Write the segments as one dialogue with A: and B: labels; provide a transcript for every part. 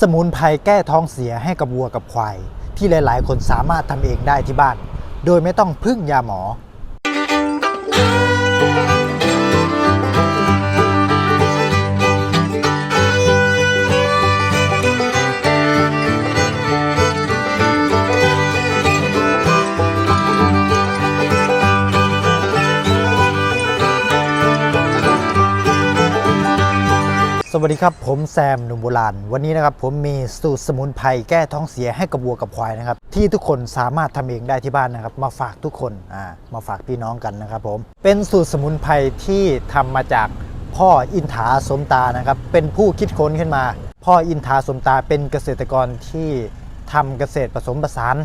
A: สมุนไพรแก้ท้องเสียให้กับวัวกับควาย ที่หลาย ๆ คนสามารถทำเองได้ที่บ้าน โดยไม่ต้องพึ่งยาหมอ สวัสดีครับ ผมแซมหนุ่มโบราณ วันนี้นะครับผมมีสูตรสมุนไพรแก้ท้องเสียให้กับวัวกับควายนะครับ ที่ทุกคนสามารถทำเองได้ที่บ้านนะครับ มาฝากทุกคนอ่ามาฝากพี่น้องกันนะครับผมเป็นสูตรสมุนไพรที่ทำมาจากพ่ออินถาสมตานะครับ เป็นผู้คิดค้นขึ้นมา พ่ออินถาสมตาเป็นเกษตรกรที่ทำเกษตรผสมผสาน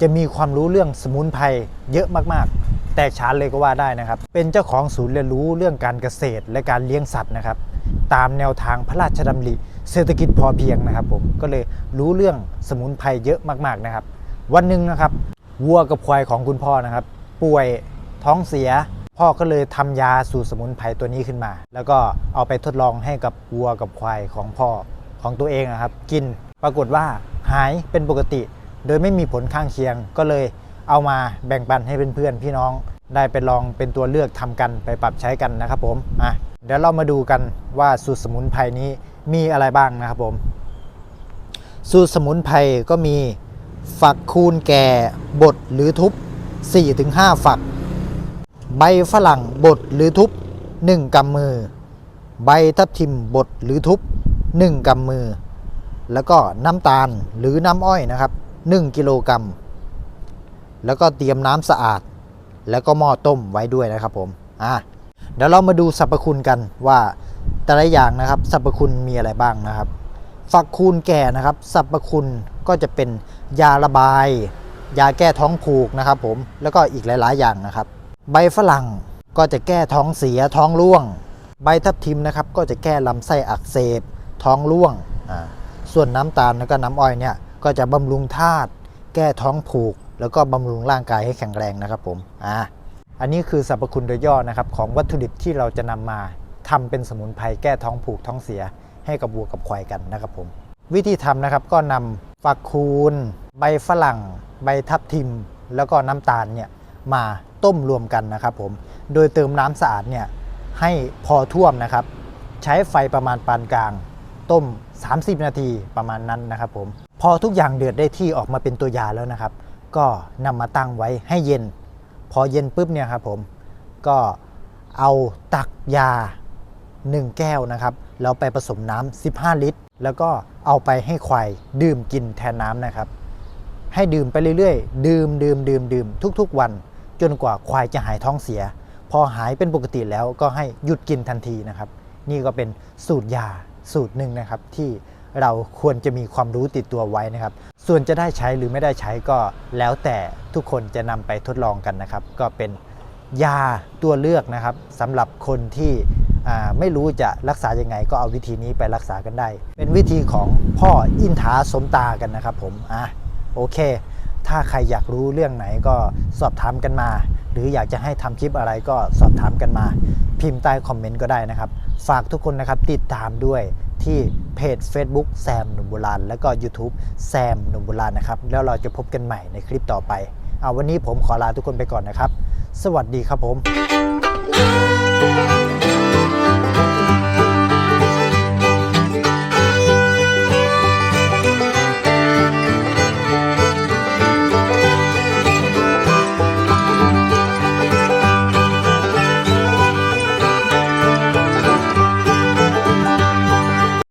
A: จะมีความรู้เรื่องสมุนไพรเยอะมากๆ แตกฉานเลยก็ว่าได้นะครับ เป็นเจ้าของศูนย์เรียนรู้เรื่องการเกษตรและการเลี้ยงสัตว์นะครับ ตามแนวทางพระราชดำริเศรษฐกิจพอเพียงนะครับ ผมก็เลยรู้เรื่องสมุนไพรเยอะมากๆนะครับ วันหนึ่งนะครับวัวกับควายของคุณพ่อนะครับ ป่วยท้องเสีย พ่อก็เลยทำยาสูตรสมุนไพรตัวนี้ขึ้นมา แล้วก็เอาไปทดลองให้กับวัวกับควายของพ่อของตัวเองนะครับ กินปรากฏว่าหายเป็นปกติ โดยไม่มีผลข้างเคียงก็เลยเอามาแบ่งปันให้เพื่อนๆพี่น้องได้ไปลองเป็นตัวเลือกทำกันไปปรับใช้กันนะครับผมอะเดี๋ยวเรามาดูกันว่าสูตรสมุนไพรนี้มีอะไรบ้างนะครับผม สูตรสมุนไพรก็มีฝักคูณแก่บดหรือทุบ 4-5 ฝัก ใบฝรั่งบดหรือทุบ 1กำมือ ใบทับทิมบดหรือทุบ 1กำมือ แล้วก็น้ำตาลหรือน้ำอ้อยนะครับ 1 กิโลกรัมแล้วก็เตรียมน้ำสะอาด แล้วก็หม้อต้มไว้ด้วยนะครับผม อะ เดี๋ยวเรามาดูสรรพคุณกันว่าแต่ละอย่างนะครับสรรพคุณมีอะไรบ้างนะครับ ฝักคูณแก่นะครับสรรพคุณก็จะเป็นยาระบาย ยาแก้ท้องผูกนะครับผมแล้วก็อีกหลาย ๆ อย่างนะครับ ใบฝรั่งก็จะแก้ท้องเสียท้องร่วง ใบทับทิมนะครับก็จะแก้ลำไส้อักเสบ ท้องร่วงอ่าส่วนน้ำตาลแล้วก็น้ำอ้อยเนี่ยก็จะบำรุงธาตุแก้ท้องผูก แล้วก็บำรุงร่างกายให้แข็งแรงนะครับผมอ่า อันนี้คือสรรพคุณโดยย่อนะครับของวัตถุดิบที่เราจะนำมาทำเป็นสมุนไพรแก้ท้องผูกท้องเสีย ให้กับวัวกับควายกันนะครับผม วิธีทำนะครับก็นำฝักคูณ ใบฝรั่ง ใบทับทิม แล้วก็น้ำตาลเนี่ยมาต้มรวมกันนะครับผม โดยเติมน้ำสะอาดเนี่ยให้พอท่วมนะครับ ใช้ไฟประมาณปานกลาง ต้ม 30 นาทีประมาณนั้นนะครับผม พอทุกอย่างเดือดได้ที่ออกมาเป็นตัวยาแล้วนะครับ ก็นำมาตั้งไว้ให้เย็น พอเย็นปุ๊บเนี่ยครับผมก็เอาตักยา 1 แก้วนะครับแล้วไปผสมน้ำ15 ลิตร แล้วก็เอาไปให้ควายดื่มกินแทนน้ำนะครับ ให้ดื่มไปเรื่อยๆ ดื่มดื่มดื่มดื่มทุกๆ วัน จนกว่าควายจะหายท้องเสีย พอหายเป็นปกติแล้วก็ให้หยุดกินทันทีนะครับ นี่ก็เป็นสูตรยาสูตรหนึ่งนะครับที่ เราควรจะมีความรู้ติดตัวไว้นะครับ ส่วนจะได้ใช้หรือไม่ได้ใช้ก็แล้วแต่ทุกคนจะนำไปทดลองกันนะครับ ก็เป็นยาตัวเลือกนะครับสำหรับคนที่ไม่รู้จะรักษายังไง ก็เอาวิธีนี้ไปรักษากันได้ เป็นวิธีของพ่ออินทาสมตากันนะครับผมอะโอเค ถ้าใครอยากรู้เรื่องไหนก็สอบถามกันมา หรืออยากจะให้ทำคลิปอะไรก็สอบถามกันมา พิมพ์ใต้คอมเมนต์ก็ได้นะครับ ฝากทุกคนนะครับติดตามด้วย ที่เพจ Facebook แซมหนุ่มโบราณ แล้วก็ YouTube แซมหนุ่มโบราณนะครับ แล้วเราจะพบกันใหม่ในคลิปต่อไป เอาวันนี้ผมขอลาทุกคนไปก่อนนะครับ สวัสดีครับผม